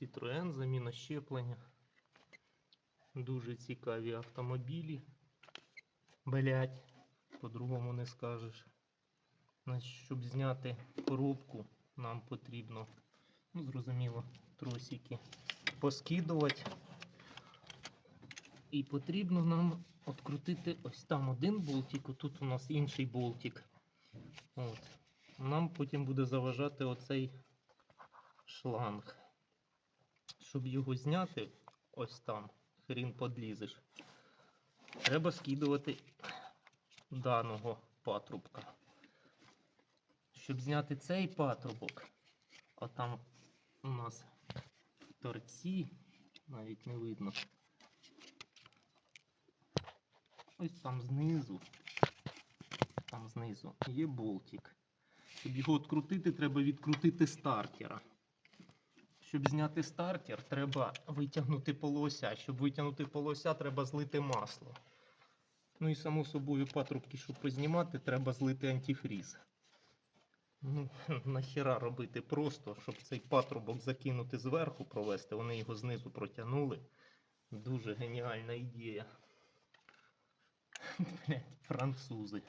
Citroen, заміна щеплення. Дуже цікаві автомобілі. Блять, по-другому не скажеш. Значить, щоб зняти коробку, нам потрібно, ну, зрозуміло, тросики поскидувати. І потрібно нам відкрутити ось там один болтик, отут у нас інший болтик. От. Нам потім буде заважати оцей шланг. Щоб його зняти, ось там, хрін подлізеш, треба скидувати даного патрубка. Щоб зняти цей патрубок, а там у нас торці, навіть не видно. Ось там знизу, там знизу є болтик. Щоб його відкрутити, треба відкрутити стартера. Щоб зняти стартер, треба витягнути полося. Щоб витягнути полося, треба злити масло. Ну і само собою патрубки, щоб познімати, треба злити антифріз. Ну, нахіра робити просто, щоб цей патрубок закинути зверху, провести, вони його знизу протягнули. Дуже геніальна ідея. Блять, французи.